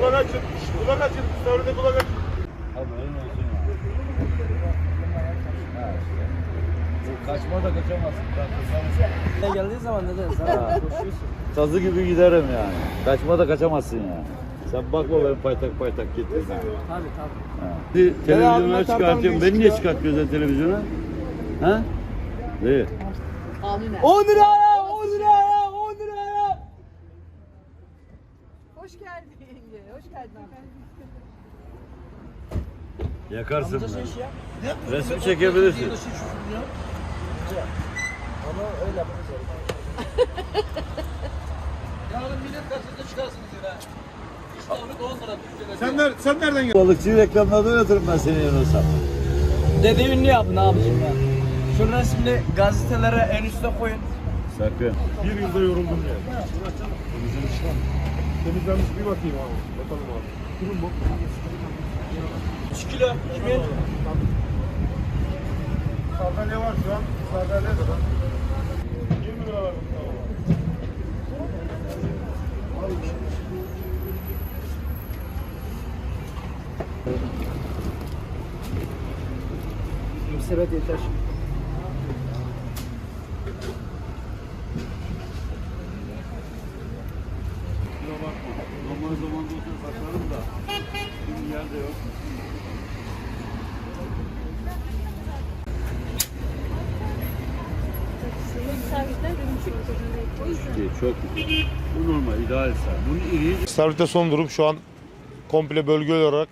Kulak açın. Kulak açın. Sarıda kulak açın. Haberin olsun ya. Ha işte. Bu Kaçma da kaçamazsın. Geldiği zaman neden? Ha. Sazı gibi giderim yani. Kaçma da kaçamazsın yani. Sen bakma benim paytak paytak gittim. Tabii tabii. Ha. Bir televizyona çıkartıyorum. Beni niye çıkartmıyorsun televizyona? Ha? Değil. 10 liraya 10 liraya 10 liraya. Hoş geldin yenge. Hoş geldin. Yakarsın beni. Resim çekebilirsin. Sen, ner sen nereden geldin? Balıkçı reklamlarda oynatırım ben seni yanılsam. Dediğim ünlü yapın abicim ya. Şu resmini gazetelere en üste koyun. Sakın. Bir yılda yoruldum ya. Temizlenmiş bir bakayım abi. Bakalım abi. Durum bu. 3 kilo kimin? Sardalya var şu an. Sardalya da var. Bir sepet yeter. Normal zamanda olsa saçlarım da. Şimdi yerde yok. Çok. Bu normal, ideal. Bunun iriği İstavrit'te son durum şu an komple bölge olarak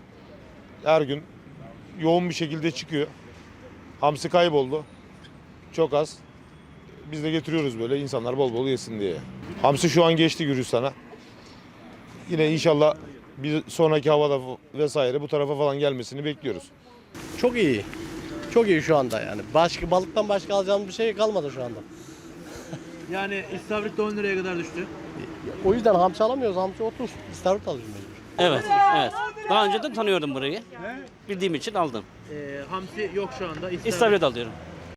her gün yoğun bir şekilde çıkıyor. Hamsi kayboldu. Çok az. Biz de getiriyoruz böyle insanlar bol bol yesin diye. Hamsi şu an geçti Gürcistan'a. Yine inşallah bir sonraki havada vesaire bu tarafa falan gelmesini bekliyoruz. Çok iyi. Çok iyi şu anda yani. Başka balıktan başka alacağımız bir şey kalmadı şu anda. Yani istavrit de 10 liraya kadar düştü. O yüzden hamsi alamıyoruz. Hamsi 30. İstavrit alıyoruz mecbur. Evet, evet. Daha önceden tanıyordum burayı. Bildiğim için aldım. Ee, hamsi yok şu anda. İstavrit. Alıyorum.